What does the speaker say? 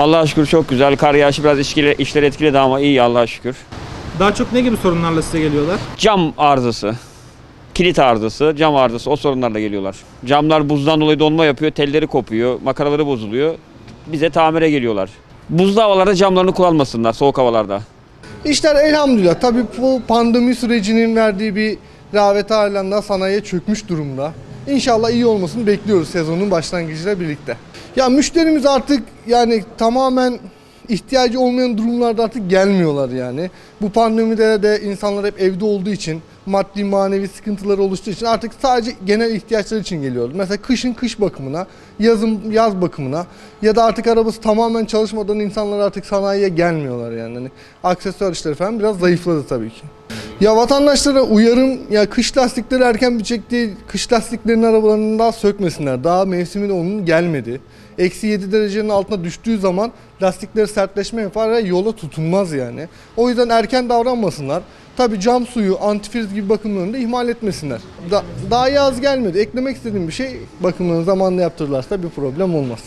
Allah'a şükür çok güzel. Kar yağışı biraz işleri, işleri etkiledi ama iyi Allah'a şükür. Daha çok ne gibi sorunlarla size geliyorlar? Cam arızası, kilit arızası, cam arızası o sorunlarla geliyorlar. Camlar buzdan dolayı donma yapıyor, telleri kopuyor, makaraları bozuluyor. Bize tamire geliyorlar. Buzlu havalarda camlarını kullanmasınlar soğuk havalarda. İşler elhamdülillah tabii bu pandemi sürecinin verdiği bir rağbet halen sanayiye çökmüş durumda. İnşallah iyi olmasını bekliyoruz sezonun başlangıcıyla birlikte. Ya müşterimiz artık yani tamamen ihtiyacı olmayan durumlarda artık gelmiyorlar yani. Bu pandemide de insanlar hep evde olduğu için maddi manevi sıkıntıları oluştuğu için artık sadece genel ihtiyaçlar için geliyorlar. Mesela kışın kış bakımına, yazın yaz bakımına ya da artık arabası tamamen çalışmadan insanlar artık sanayiye gelmiyorlar yani. Hani aksesuar işleri falan biraz zayıfladı tabii ki. Ya vatandaşlara uyarım ya kış lastikleri erken bitecek değil. Kış lastiklerini arabalarından daha sökmesinler. Daha mevsimi onun gelmedi. Eksi 7 derecenin altına düştüğü zaman lastikleri sertleşme yapar ve yola tutunmaz yani. O yüzden erken davranmasınlar. Tabi cam suyu, antifriz gibi bakımlarını da ihmal etmesinler. Da, daha yaz gelmedi. Eklemek istediğim bir şey bakımlarını zamanında yaptırırlarsa bir problem olmaz.